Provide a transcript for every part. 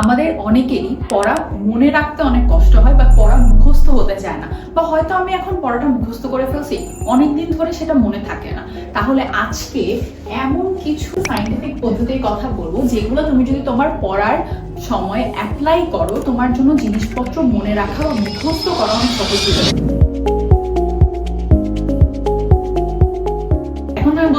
আমাদের অনেকেরই পড়া মনে রাখতে অনেক কষ্ট হয় বা পড়া মুখস্থ হতে চায় না। বা হয়তো আমি এখন পড়াটা মুখস্থ করে ফেলছি, অনেকদিন ধরে সেটা মনে থাকে না। তাহলে আজকে এমন কিছু সাইন্টিফিক পদ্ধতির কথা বলব, যেগুলো তুমি যদি তোমার পড়ার সময় অ্যাপ্লাই করো, তোমার জন্য জিনিসপত্র মনে রাখা বা মুখস্থ করা অনেক সহজ হয়ে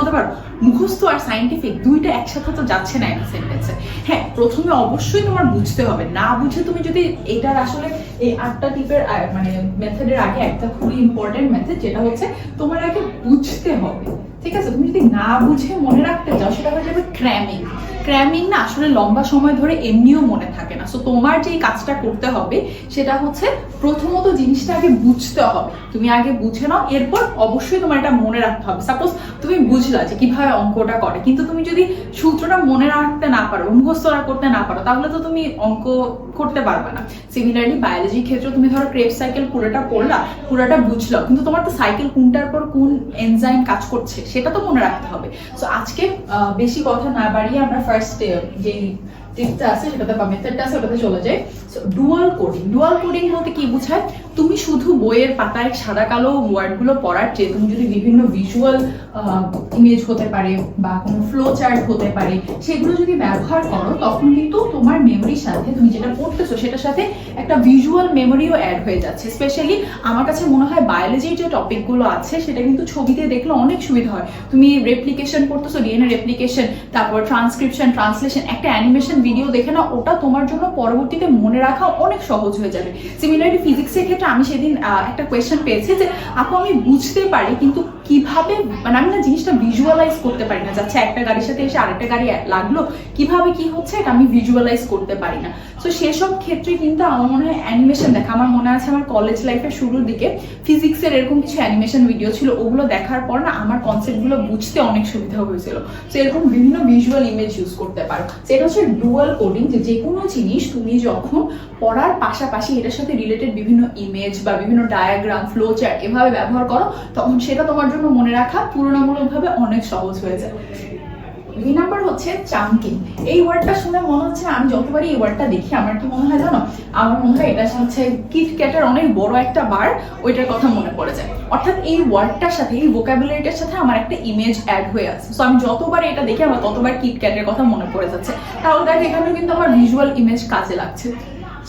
বলতে পারো, মুখস্থ আর সাইন্টিফিক দুইটা একসাথে তো যাচ্ছে না একটা সেন্টেন্সে হ্যাঁ প্রথমে অবশ্যই তোমার বুঝতে হবে। না বুঝে তুমি যদি এটার আসলে এই আটটা টিপের মানে মেথডের আগে একটা খুবই ইম্পর্টেন্ট মেথড যেটা হচ্ছে তোমার আগে বুঝতে হবে। ঠিক আছে? তুমি যদি না বুঝে মনে রাখতে চাও, সেটা হয়ে যাবে ক্র্যামিং ক্র্যামিং না আসলে লম্বা সময় ধরে এমনিও মনে থাকে না। সো তোমার যেই কাজটা করতে হবে, সেটা হচ্ছে প্রথমত জিনিসটা আগে বুঝতে হবে। তুমি আগে বুঝে নাও, এরপর অবশ্যই তোমার এটা মনে রাখতে হবে। সাপোজ তুমি বুঝলা যে কীভাবে অঙ্কটা করে, কিন্তু তুমি যদি সূত্রটা মনে রাখতে না পারো মুখস্থ করতে না পারো, তাহলে তো তুমি অঙ্ক করতে পারবে না। সিমিলারলি বায়োলজির ক্ষেত্রে তুমি ধরো ক্রেপ সাইকেল পুরোটা পড়লা পুরোটা বুঝলো কিন্তু তোমার তো সাইকেল কোনটার পর কোন এনজাইম কাজ করছে, সেটা তো মনে রাখতে হবে। সো আজকে বেশি কথা না বাড়িয়ে আমরা ফার্স্ট যে টিপটা আছে সেটাতে বা মেথডটা আছে ওটাতে চলে so dual coding dual coding বলতে কি বোঝায়? তুমি শুধু বইয়ের পাতায় সাদা, কালো ওয়ার্ডগুলো পড়ার চেয়ে তুমি যদি বিভিন্ন ভিজুয়াল ইমেজ হতে পারে বা কোনো ফ্লো চার্ট হতে পারে, সেগুলো যদি ব্যবহার করো, তখন কিন্তু তোমার মেমোরির সাথে তুমি যেটা পড়তেছো সেটার সাথে একটা ভিজুয়াল মেমোরিও অ্যাড হয়ে যাচ্ছে। স্পেশালি আমার কাছে মনে হয় বায়োলজির যে টপিকগুলো আছে, সেটা কিন্তু ছবিতে দেখলে অনেক সুবিধা হয়। তুমি রেপ্লিকেশন করতেছো ডিএনএ রেপ্লিকেশন তারপর ট্রান্সক্রিপশন ট্রান্সলেশন একটা অ্যানিমেশন ভিডিও দেখে না ওটা তোমার জন্য পরবর্তীতে মনে রাখা অনেক সহজ হয়ে যাবে। সিমিলারলি ফিজিক্সের ক্ষেত্রে আমি সেদিন একটা কোয়েশ্চেন পেয়েছি যে, আপু, আমি বুঝতে পারি, কিন্তু কীভাবে মানে আমি না জিনিসটা ভিজুয়ালাইজ করতে পারি না। যাচ্ছে একটা গাড়ির সাথে এসে আরেকটা গাড়ি লাগল, কীভাবে কি হচ্ছে এটা আমি ভিজুয়ালাইজ করতে পারি না। তো সেসব ক্ষেত্রে কিন্তু আমার মনে হয় অ্যানিমেশন দেখা, আমার মনে আছে আমার কলেজ লাইফের শুরুর দিকে ফিজিক্সের এরকম কিছু অ্যানিমেশন ভিডিও ছিল, ওগুলো দেখার পর না আমার কনসেপ্টগুলো বুঝতে অনেক সুবিধা হয়েছিল। তো এরকম বিভিন্ন ভিজুয়াল ইমেজ ইউজ করতে পারো। সেটা হচ্ছে ডুয়াল কোডিং যে যে কোনো জিনিস তুমি যখন পড়ার পাশাপাশি এটার সাথে রিলেটেড বিভিন্ন ইমেজ বা বিভিন্ন ডায়াগ্রাম ফ্লো চার্ট এভাবে ব্যবহার করো, তখন সেটা তোমার জন্য মনে রাখা তুলনামূলকভাবে অনেক সহজ হয়ে যায়। দুই নাম্বার হচ্ছে চাঙ্কিং। এই ওয়ার্ডটা শুনে মনে হচ্ছে আমি যতবারই এই ওয়ার্ডটা দেখি, আমার কি মনে হয় জানো? আমার মনে হয় এটা হচ্ছে কিট ক্যাটের অনেক বড় একটা বার ওইটার কথা মনে পড়ে যায়। অর্থাৎ এই ওয়ার্ডটার সাথে, এই ভোকাবুলারিটার সাথে আমার একটা ইমেজ অ্যাড হয়ে আছে। সো আমি যতবার এটা দেখি, আমার ততবার কিট ক্যাটের কথা মনে পড়ে যাচ্ছে। তাহলে দেখ এখানে কিন্তু আমার ভিজুয়াল ইমেজ কাজে লাগছে।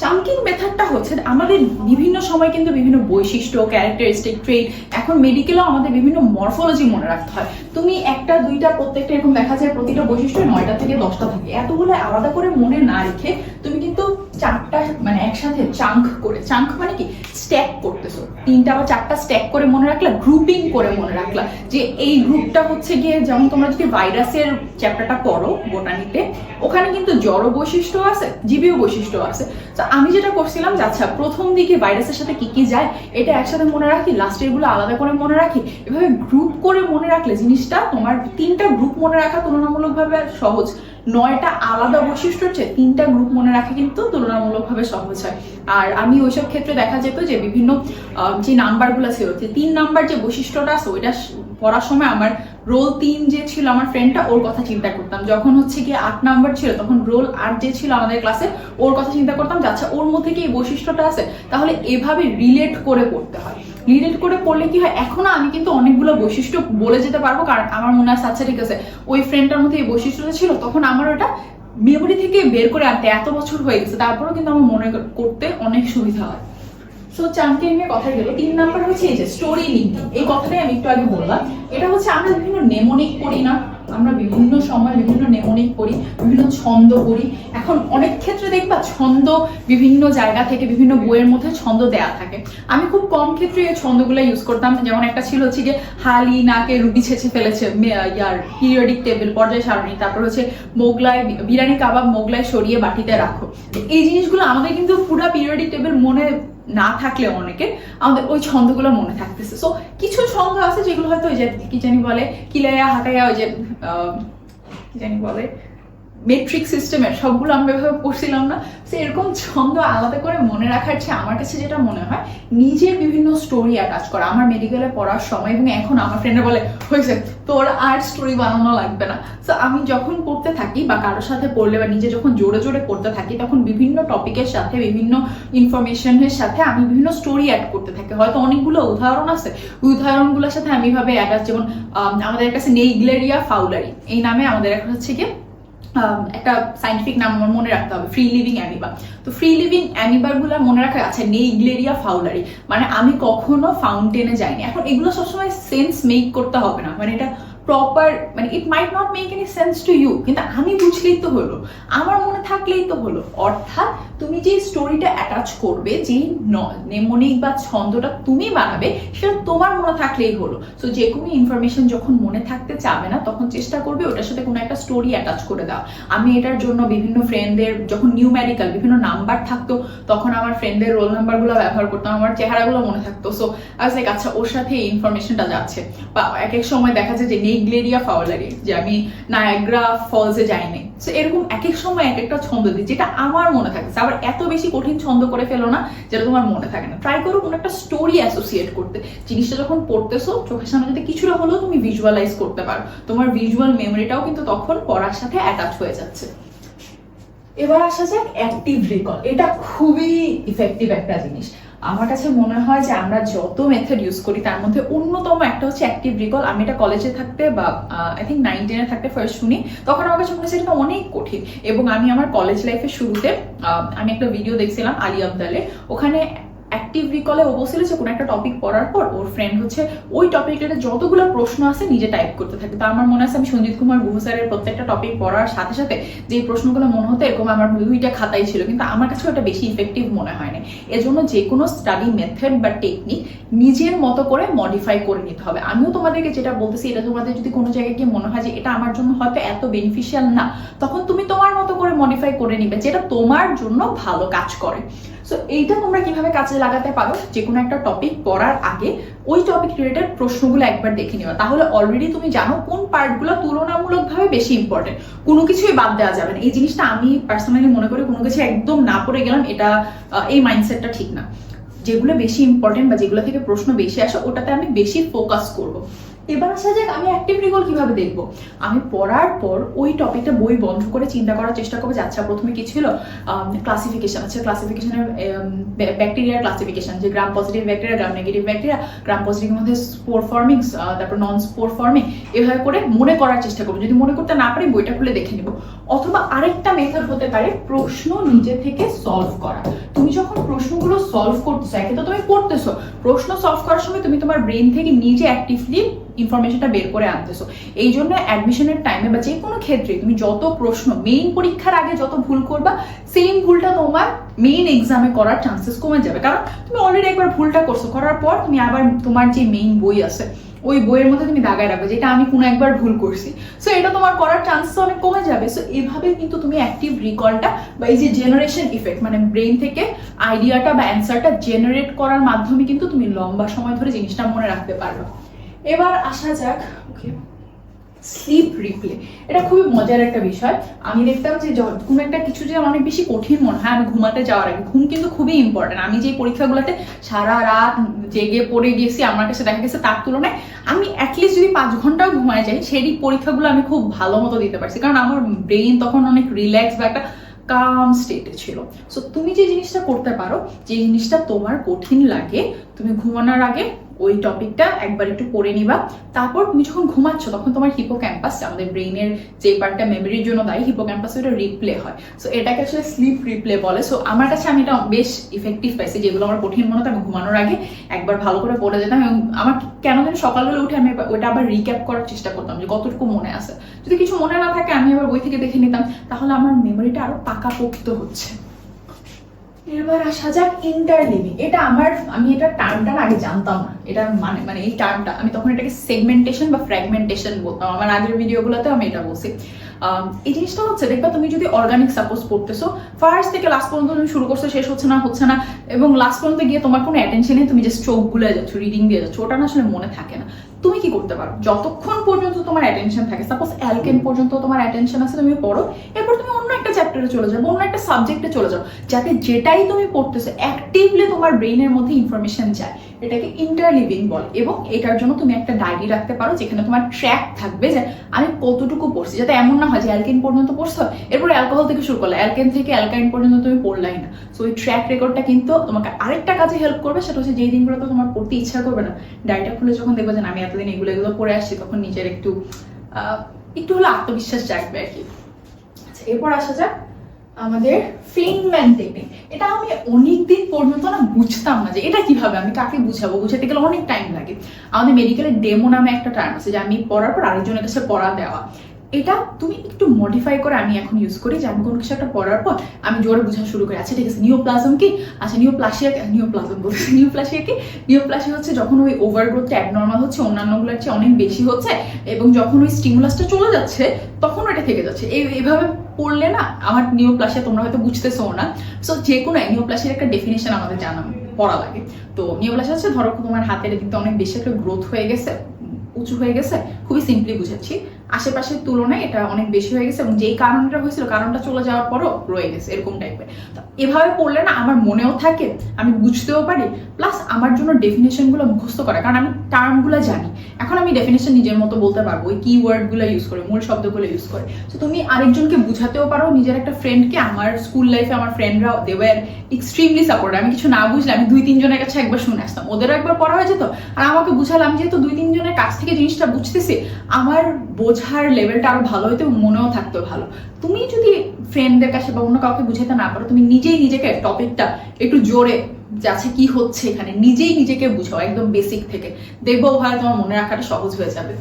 চাঙ্কিং মেথডটা হচ্ছে আমাদের বিভিন্ন সময় কিন্তু বিভিন্ন বৈশিষ্ট্য ক্যারেক্টারিস্টিক ট্রেড এখন মেডিকেলেও আমাদের বিভিন্ন মরফোলজি মনে রাখতে হয়। তুমি একটা, দুইটা, প্রত্যেকটা এরকম দেখা যায়, প্রতিটা বৈশিষ্ট্য নয়টা থেকে দশটা থাকে। এতগুলো আলাদা করে মনে না রেখে তুমি কিন্তু চারটা মানে একসাথে চাঙ্ক করে চাঙ্ক মানে কি? স্ট্যাক করতেছো। তিনটা বা চারটা স্ট্যাক করে মনে রাখলা গ্রুপিং করে মনে রাখলা যে এই গ্রুপটা হচ্ছে গিয়ে, যেমন তোমরা যদি ভাইরাসের চ্যাপ্টারটা পড়ো বোটানিতে ওখানে কিন্তু জড় বৈশিষ্ট্য আছে, জীবীয় বৈশিষ্ট্য আছে। তো আমি যেটা করছিলাম যে আচ্ছা প্রথম দিকে ভাইরাসের সাথে কি কি যায়, এটা একসাথে মনে রাখি লাস্টেরগুলো আলাদা করে মনে রাখি। এভাবে গ্রুপ করে মনে রাখলে জিনিসটা, তোমার তিনটা গ্রুপ মনে রাখা তুলনামূলকভাবে সহজ। নয়টা আলাদা বৈশিষ্ট্য হচ্ছে, তিনটা গ্রুপ মনে রাখা কিন্তু তুলনামূলকভাবে সহজ হয়। আর আমি ওইসব ক্ষেত্রে দেখা যেত যে, বিভিন্ন যে নাম্বারগুলো ছিল, যে তিন নাম্বার যে বৈশিষ্ট্যটা আছে, ওইটা পড়ার সময় আমার রোল তিন যে ছিল, আমার ফ্রেন্ডটা ওর কথা চিন্তা করতাম। যখন হচ্ছে কি আট নাম্বার ছিল, তখন রোল আট যে ছিল আমাদের ক্লাসে ওর কথা চিন্তা করতাম যে আচ্ছা ওর মধ্যে কি এই বৈশিষ্ট্যটা আছে? তাহলে এভাবে রিলেট করে পড়তে হয়। রিলেট করে পড়লে কি হয়? এখনও আমি কিন্তু অনেকগুলো বৈশিষ্ট্য বলে যেতে পারব, কারণ আমার মনে আছে আচ্ছা ঠিক আছে, ওই ফ্রেন্ডটার মধ্যে এই বৈশিষ্ট্যটা ছিল, তখন আমার ওটা মেমোরি থেকে বের করে আনতে এত বছর হয়ে গেছে। তারপরেও কিন্তু আমার মনে করতে অনেক সুবিধা হয়। সো চাঙ্কিং এর কথা গেল। তিন নাম্বার হচ্ছে এই যে স্টোরি লিঙ্কিং এই কথাটাই আমি একটু আগে বললাম। এটা হচ্ছে আমরা বিভিন্ন নেমোনিক করি না। আমরা বিভিন্ন সময় বিভিন্ন নেমোনিক করি বিভিন্ন ছন্দ করি এখন অনেক ক্ষেত্রে দেখবা ছন্দ বিভিন্ন জায়গা থেকে বিভিন্ন বইয়ের মধ্যে ছন্দ দেয়া থাকে। আমি খুব কম ক্ষেত্রে এই ছন্দগুলো ইউজ করতাম। যেমন একটা ছিল হচ্ছে যে হালি নাকে রুটি ছেঁচে ফেলেছে ইয়ার পিরিয়ডিক টেবিল পর্যায় সারণী। তারপর হচ্ছে মোগলাই, বিরিয়ানি কাবাব, মোগলাই সরিয়ে বাটিতে রাখো। এই জিনিসগুলো আমাদের কিন্তু পুরা পিরিয়ডিক টেবিল মনে না থাকলে অনেকে আমাদের ওই ছন্দগুলো মনে থাকতেছে। সো কিছু ছন্দ আছে যেগুলো হয়তো ওই যে কি জানি বলে, কিলাইয়া, হাটাইয়া, ওই যে কি জানি বলে মেট্রিক সিস্টেমের সবগুলো আমি এভাবে পড়ছিলাম না। সে এরকম ছন্দ আলাদা করে মনে রাখার চেয়ে আমার কাছে যেটা মনে হয় নিজে বিভিন্ন স্টোরি অ্যাটাচ করা। আমার মেডিকেলে পড়ার সময় এবং এখন আমার ফ্রেন্ডরা বলে, হয়েছে তোর আর স্টোরি বানানো লাগবে না। তো আমি যখন পড়তে থাকি বা কারোর সাথে পড়লে বা নিজে যখন জোরে জোরে করতে থাকি তখন বিভিন্ন টপিকের সাথে বিভিন্ন ইনফরমেশনের সাথে আমি বিভিন্ন স্টোরি অ্যাড করতে থাকি। হয়তো অনেকগুলো উদাহরণ আছে। ওই উদাহরণগুলোর সাথে আমি ভাবে অ্যাটাচ যেমন আম, আমাদের কাছে নেইগ্লেরিয়া ফাউলারি। এই নামে আমাদের একটা হচ্ছে কি আম, একটা সাইন্টিফিক নাম মনে রাখতে হবে ফ্রি লিভিং অ্যামিবা তো ফ্রি লিভিং অ্যামিবারগুলা মনে রাখা আছে নেইগ্লেরিয়া ফাউলারি মানে আমি কখনো ফাউন্টেনে যাইনি। এখন এগুলো সবসময় সেন্স মেক করতে হবে না। মানে এটা প্রপার মানে it might not make any sense to you কিন্তু আমি বুঝলেই তো হলো, আমার মনে থাকলেই তো হলো। অর্থাৎ তুমি যে স্টোরিটা অ্যাটাচ করবে, যে নেমনিক বা ছন্দটা তুমি বানাবে, সেটা তোমার মনে থাকলেই হলো। সো যে কোনো ইনফরমেশন যখন মনে থাকতে চাবে না, তখন চেষ্টা করবে ওটার সাথে কোনো একটা স্টোরি অ্যাটাচ করে দাও আমি এটার জন্য বিভিন্ন ফ্রেন্ডদের যখন নিউ মেডিকেল বিভিন্ন নাম্বার থাকতো, তখন আমার ফ্রেন্ডদের রোল নাম্বারগুলো ব্যবহার করতাম, আমার চেহারাগুলো মনে থাকতো। সো আজ লাইক আচ্ছা ওর সাথে এই ইনফরমেশনটা যাচ্ছে। বা এক এক সময় দেখা যায় যে নেগলেরিয়া লাগে, যে আমি নায়াগ্রা ফলসে যাইনি। সো এরকম এক এক সময় এক একটা ছন্দ দিই, যেটা আমার মনে থাকছে আবার এত বেশি কঠিন ছন্দ করে ফেলো না, যেটা তোমার মনে থাকে না। ট্রাই করো কোনো একটা স্টোরি অ্যাসোসিয়েট করতে। জিনিসটা যখন পড়তেছো, চোখের সামনে যদি কিছুটা হলেও তুমি ভিজুয়ালাইজ করতে পারো, তোমার ভিজুয়াল মেমোরিটাও কিন্তু তখন পড়ার সাথে অ্যাটাচ হয়ে যাচ্ছে। এবার আসা যাক অ্যাক্টিভ রিকল এটা খুবই ইফেক্টিভ একটা জিনিস। আমার কাছে মনে হয় যে আমরা যত মেথড ইউজ করি, তার মধ্যে অন্যতম একটা হচ্ছে অ্যাক্টিভ রিকল আমি এটা কলেজে থাকতে বা আই থিঙ্ক নাইন টেনে থাকতে ফার্স্ট শুনি, তখন আমার কাছে মনে হচ্ছে এটা অনেক কঠিন। এবং আমি আমার কলেজ লাইফের শুরুতে আমি একটা ভিডিও দেখছিলাম আলী ওখানে অ্যাক্টিভ রিকলে ও যে কোনো একটা টপিক পড়ার পর ওর ফ্রেন্ড হচ্ছে ওই টপিকটাতে যতগুলো প্রশ্ন আছে নিজে টাইপ করতে থাকে। তো আমার মনে আছে আমি সঞ্জিত কুমার গুহ স্যারের প্রত্যেকটা টপিক পড়ার সাথে সাথে যে প্রশ্নগুলো মনে হতো এরকম আমার দুইটা খাতাই ছিল, কিন্তু আমার কাছে ওটা বেশি ইফেক্টিভ মনে হয় না এজন্য যে কোনো স্টাডি মেথড বা টেকনিক নিজের মতো করে মডিফাই করে নিতে হবে। আমিও তোমাদেরকে যেটা বলতেছি, এটা তোমাদের যদি কোনো জায়গায় গিয়ে মনে হয় যে এটা আমার জন্য হয়তো এত বেনিফিশিয়াল না, তখন তুমি তোমার মতো করে মডিফাই করে নিবে, যেটা তোমার জন্য ভালো কাজ করে। সো এইটা তোমরা কীভাবে কাজে লাগাতে পারো? যে কোনো একটা টপিক পড়ার আগে ওই টপিক রিলেটেড প্রশ্নগুলো একবার দেখে নিও। তাহলে অলরেডি তুমি জানো কোন পার্টগুলো তুলনামূলকভাবে বেশি ইম্পর্টেন্ট কোনো কিছুই বাদ দেওয়া যাবে না। এই জিনিসটা আমি পার্সোনালি মনে করি কোনো কিছু একদম না পড়ে গেলাম, এটা এই মাইন্ডসেটটা ঠিক না। যেগুলো বেশি ইম্পর্টেন্ট বা যেগুলো থেকে প্রশ্ন বেশি আসে, ওটাতে আমি বেশি ফোকাস করব। এবার আসা যাক আমি অ্যাক্টিভ রিকল কীভাবে দেখব। আমি পড়ার পর ওই টপিকটা বই বন্ধ করে চিন্তা করার চেষ্টা করব যে আচ্ছা প্রথমে কি ছিল? ক্লাসিফিকেশন আচ্ছা ক্লাসিফিকেশনের ব্যাকটেরিয়ার ক্লাসিফিকেশন যে gram positive bacteria gram negative bacteria gram পজিটিভের মধ্যে স্পোর ফর্মিং তারপর নন স্পোর ফর্মিং এভাবে করে মনে করার চেষ্টা করব। যদি মনে করতে না পারি, বইটা খুলে দেখে নিব। অথবা আরেকটা মেথড হতে পারে প্রশ্ন নিজে থেকে সলভ করা। তুমি যখন প্রশ্নগুলো সলভ করতেছো, একে তো তুমি পড়তেছো, প্রশ্ন সলভ করার সময় তুমি তোমার ব্রেন থেকে নিজে অ্যাক্টিভলি ইনফরমেশনটা বের করে আনতেছো এই জন্য অ্যাডমিশনের টাইমে বা যে কোনো ক্ষেত্রে তুমি যত প্রশ্ন মেইন পরীক্ষার আগে যত ভুল করবা সেম ভুলটা তোমার মেইন এক্সামে করার চান্সেস কমে যাবে। কারণ তুমি অলরেডি একবার ভুলটা করছ, করার পর তুমি আবার তোমার যে মেইন বই আছে, ওই বইয়ের মধ্যে তুমি দাগায় রাখবে যেটা আমি কোনো একবার ভুল করছি। সো এটা তোমার করার চান্সেস অনেক কমে যাবে। সো এভাবে কিন্তু তুমি অ্যাক্টিভ রিকলটা বা এই যে জেনারেশন ইফেক্ট মানে ব্রেন থেকে আইডিয়াটা বা অ্যান্সারটা জেনারেট করার মাধ্যমে কিন্তু তুমি লম্বা সময় ধরে জিনিসটা মনে রাখতে পারবে এবার আসা যাক ওকে স্লিপ রিপ্লে এটা খুবই মজার একটা বিষয়। আমি দেখতাম যে কোনো একটা কিছু যে অনেক বেশি কঠিন মনে হয়। আমি ঘুমাতে যাওয়ার আগে। ঘুম কিন্তু খুবই ইম্পর্টেন্ট আমি যে পরীক্ষাগুলোতে সারা রাত জেগে পড়ে গেছি আমার কাছে দেখা গেছে তার তুলনায়, আমি অ্যাটলিস্ট যদি পাঁচ ঘন্টাও ঘুমায় যাই, সেই পরীক্ষাগুলো আমি খুব ভালো মতো দিতে পারছি। কারণ আমার ব্রেন তখন অনেক রিল্যাক্স বা একটা কাম স্টেটে ছিল। সো তুমি যে জিনিসটা করতে পারো, যে জিনিসটা তোমার কঠিন লাগে, তুমি ঘুমানোর আগে ওই টপিকটা একবার একটু পড়ে নিবা। তারপর তুমি যখন ঘুমাচ্ছ, তখন তোমার হিপো ক্যাম্পাস আমাদের ব্রেইনের যে পার্টটা মেমোরির জন্য দায়ী হিপো ক্যাম্পাসে ওটা রিপ্লে হয়। সো এটাকে আসলে স্লিপ রিপ্লে বলে। সো আমার কাছে আমি এটা বেশ ইফেক্টিভ পাইছি, যেগুলো আমার কঠিন মনে হতো আমি ঘুমানোর আগে একবার ভালো করে পড়ে যেতাম এবং আমার কেন যেন সকালবেলা উঠে আমি ওটা আবার রিক্যাপ করার চেষ্টা করতাম যে কতটুকু মনে আছে। যদি কিছু মনে না থাকে, আমি আবার বই থেকে দেখে নিতাম, তাহলে আমার মেমোরিটা আরও পাকাপোক্ত হচ্ছে। এবার আসা যাক ইন্টারলিভিং এটা আমার, আমি এটা টার্মটা আগে জানতাম না। এটা মানে মানে এই টার্মটা আমি তখন এটাকে সেগমেন্টেশন বা ফ্র্যাগমেন্টেশন বলতাম আমার আগের ভিডিওগুলোতে আমি এটা বলছি। এই জিনিসটা হচ্ছে, দেখবা তুমি যদি অর্গানিক সাপোজ পড়তেছো ফার্স্ট থেকে লাস্ট পর্যন্ত তুমি শুরু করছ, শেষ হচ্ছে না হচ্ছে না, এবং লাস্ট পর্যন্ত গিয়ে তোমার কোনো অ্যাটেনশনে তুমি জাস্ট চোখ গুলে যাচ্ছ রিডিং দিয়ে যাচ্ছ, ওটা না আসলে মনে থাকে না। তুমি কি করতে পারো? যতক্ষণ পর্যন্ত তোমার অ্যাটেনশন থাকে সাপোজ অ্যালকেন পর্যন্ত তোমার অ্যাটেনশন আছে, তুমি পড়ো, এরপর তুমি অন্য একটা চ্যাপ্টারে চলে যাও বা অন্য একটা সাবজেক্টে চলে যাও, যাতে যেটাই তুমি পড়তেছো অ্যাক্টিভলি তোমার ব্রেইনের মধ্যে ইনফরমেশন যায়। এটাকে ইন্টারলিভিং বল এবং এটার জন্য তুমি একটা ডায়েরি রাখতে পারো, যেখানে তোমার ট্র্যাক থাকবে যে আমি কতটুকু পড়ছি। যাতে এমন না হয় যে অ্যালকেন পর্যন্ত পড়ছো, এরপর অ্যালকোহল থেকে শুরু করলে অ্যালকেন থেকে অ্যালকাইন পর্যন্ত তুমি পড়লাই না। সো ওই ট্র্যাক রেকর্ডটা কিন্তু তোমাকে আরেকটা কাজে হেল্প করবে, সেটা হচ্ছে যেই দিনগুলো তো তোমার পড়তে ইচ্ছা করবে না ডায়েরিটা খুলে যখন দেখবে যে আমি এতদিন এগুলো এগুলো করে আসছি, তখন নিজের একটু একটু হলো আত্মবিশ্বাস জাগবে আর কি। আচ্ছা এরপর আসা যাক আমাদের ফিনম্যান টেকনিক এটা আমি অনেকদিন পর্যন্ত না বুঝতাম না যে এটা কীভাবে, আমি কাকে বুঝাবো? বুঝাতে গেলে অনেক টাইম লাগে। আমাদের মেডিকেলের ডেমো নামে একটা টার্ম আছে, যে আমি পড়ার পর আরেকজনের কাছে পড়া দেওয়া। এটা তুমি একটু মডিফাই করে আমি এখন ইউজ করি, যে আমি কোনো কিছু একটা পড়ার পর আমি জোরে বোঝা শুরু করি। আচ্ছা ঠিক আছে নিওপ্লাজম কি? আচ্ছা নিউ নিওপ্লাসিয়া নিওপ্লাজম বলছি। নিওপ্লাসিয়া কি? নিওপ্লাসিয়া হচ্ছে যখন ওই ওভারগ্রোথটা অ্যাবনর্মাল হচ্ছে, অন্যান্যগুলোর চেয়ে অনেক বেশি হচ্ছে, এবং যখন ওই স্টিমুলাসটা চলে যাচ্ছে, তখন ওটা থেকে যাচ্ছে। এই এইভাবে পড়লে না, আমার নিওপ্লাসিয়া তোমরা হয়তো বুঝতেছো না। সো যে কোনো নিওপ্লাসিয়ার একটা ডেফিনেশন আমাদের জানা, পড়া লাগে। তো নিউ নিওপ্লাসিয়া হচ্ছে, ধরো তোমার হাতের দিকটা অনেক বেশি একটা গ্রোথ হয়ে গেছে, উঁচু হয়ে গেছে, খুবই সিম্পলি বুঝাচ্ছি। আশেপাশের তুলনায় এটা অনেক বেশি হয়ে গেছে এবং যেই কারণটা হয়েছিল, কারণটা চলে যাওয়ার পরও রয়ে গেছে, এরকম টাইপের তো এভাবে পড়লে না আমার মনেও থাকে, আমি বুঝতেও পারি প্লাস আমার জন্য ডেফিনেশনগুলো মুখস্থ করা, কারণ আমি টার্মগুলো জানি। এখন আমি ডেফিনেশন নিজের মতো বলতে পারব, ওই কিওয়ার্ডগুলো ইউজ করে, মূল শব্দগুলো ইউজ করে। তো তুমি আরেকজনকে বুঝাতেও পারো, নিজের একটা ফ্রেন্ডকে আমার স্কুল লাইফে আমার ফ্রেন্ডরা দেওয়ার এক্সট্রিমলি সাপোর্ট আমি কিছু না বুঝলে আমি দুই তিনজনের কাছে একবার শুনে আসতাম। ওদেরও একবার পড়া হয়ে যেত, আর আমাকে বুঝালাম, যেহেতু দুই তিনজনের কাছ থেকে জিনিসটা বুঝতেছি, আমার বোঝার লেভেলটা আরও ভালো হইতো মনেও থাকতো ভালো। তুমি যদি ফ্রেন্ডদের কাছে বা অন্য কাউকে বুঝাতে না পারো, তুমি নিজেই নিজেকে টপিকটা একটু জোরে যাচ্ছে কি হচ্ছে এখানে, নিজেই নিজেকে বুঝাও একদম বেসিক থেকে। দেখব ভাই তোমার মনে রাখাটা সহজ হয়ে যাবে।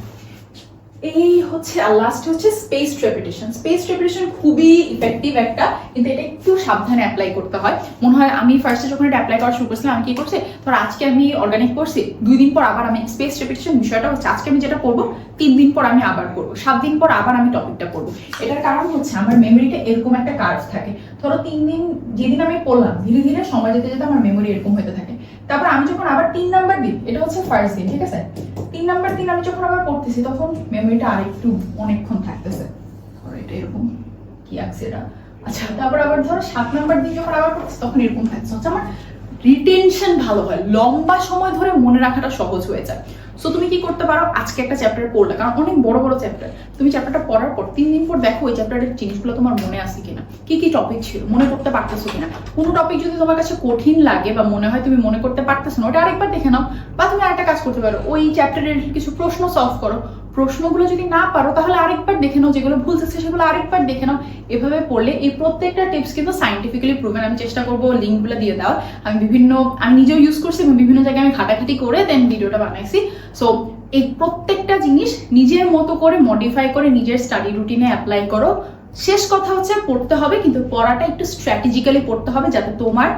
এই হচ্ছে, আর লাস্ট হচ্ছে স্পেস রেপিটেশন স্পেস রেপিটেশন খুবই ইফেক্টিভ একটা, কিন্তু এটা একটু সাবধানে অ্যাপ্লাই করতে হয়। মনে হয় আমি ফার্স্টে যখন এটা অ্যাপ্লাই করা শুরু করছিলাম, আমি কি করছি? ধর আজকে আমি অর্গানিক করছি দুই দিন পর আবার আমি স্পেস রেপিটেশন বিষয়টা হচ্ছে, আজকে আমি যেটা করব, তিন দিন পর আমি আবার করব, সাত দিন পর আবার আমি টপিকটা করব। এটার কারণ হচ্ছে, আমার মেমোরিটা এরকম একটা কার্ভ থাকে। ধরো তিন দিন, যেদিন আমি পড়লাম, ধীরে ধীরে সময় যেতে যেতে আমার মেমোরি এরকম হতে থাকে। তারপর আমি যখন আবার তিন নাম্বার দিন এটা হচ্ছে ফার্স্ট দিন, ঠিক আছে? তিন নাম্বার দিন আমি যখন আবার পড়তেছি, তখন মেমোরিটা আরেকটু অনেকক্ষণ থাকতেছে। ধরো এটা এরকম কি আঁকছে এটা? আচ্ছা তারপর আবার ধরো সাত নাম্বার দিন যখন আবার পড়তেছি, তখন এরকম থাকতেছে। হচ্ছে আমার রিটেনশন ভালো হয়। লম্বা সময় ধরে মনে রাখাটা সহজ হয়ে যায়। সো তুমি কি করতে পারো? আজকে একটা চ্যাপ্টার পড়লে কারণ অনেক বড় বড় চ্যাপ্টার তুমি চ্যাপ্টারটা পড়ার পর তিন দিন পর দেখো ওই চ্যাপ্টারের জিনিসগুলো তোমার মনে আসে কিনা। কি কি টপিক ছিল? মনে করতে পারতেছো কিনা? কোনো টপিক যদি তোমার কাছে কঠিন লাগে বা মনে হয় তুমি মনে করতে পারতেছো না, ওটা আরেকবার দেখে নাও বা তুমি আরেকটা কাজ করতে পারো। ওই চ্যাপ্টারের কিছু প্রশ্ন সলভ করো। প্রশ্নগুলো যদি না পারো, তাহলে আরেকবার দেখে নাও যেগুলো ভুল যাচ্ছে সেগুলো আরেকবার দেখে নাও। এভাবে পড়লে এই প্রত্যেকটা টিপস কিন্তু সাইন্টিফিক্যালি প্রুভেন আমি চেষ্টা করব লিঙ্কগুলো দিয়ে দাও আমি বিভিন্ন, আমি নিজেও ইউজ করছি এবং বিভিন্ন জায়গায় আমি ঘাটাঘাটি করে দেন ভিডিওটা বানাইছি। সো এই প্রত্যেকটা জিনিস নিজের মতো করে মডিফাই করে নিজের স্টাডি রুটিনে অ্যাপ্লাই করো। শেষ কথা হচ্ছে পড়তে হবে, কিন্তু পড়াটা একটু স্ট্র্যাটেজিক্যালি পড়তে হবে যাতে তোমার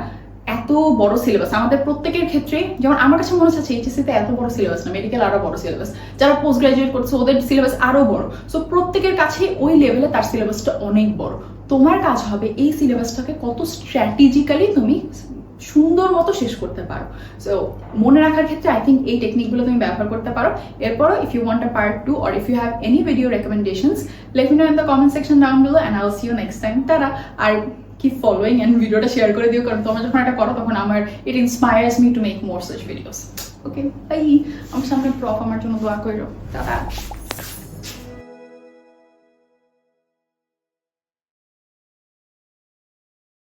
এত বড় সিলেবাস আমাদের প্রত্যেকের ক্ষেত্রে, যেমন আমার কাছে মনে হচ্ছে এইচএসসি তে এত বড় সিলেবাস না মেডিকেল আরও বড় সিলেবাস যারা পোস্ট গ্রাজুয়েট করছে, ওদের সিলেবাস আরও বড়। সো প্রত্যেকের কাছে ওই লেভেলে তার সিলেবাসটা অনেক বড়। তোমার কাজ হবে এই সিলেবাসটাকে কত স্ট্র্যাটেজিক্যালি তুমি সুন্দর মতো শেষ করতে পারো। সো মনে রাখার ক্ষেত্রে আই থিঙ্ক এই টেকনিকগুলো তুমি ব্যবহার করতে পারো। এরপরও if you want a part two or if you have any video recommendations let me know in the comment section down below and I see you next time তারা। আর কি ফলোয়িং অ্যান্ড ভিডিওটা শেয়ার করে দিও, কারণ তোমরা যখন এটা করো, তখন আমার it inspires me to make more such videos okay তাই আমার সামনে প্রফ আমার জন্য দোয়া করো তারা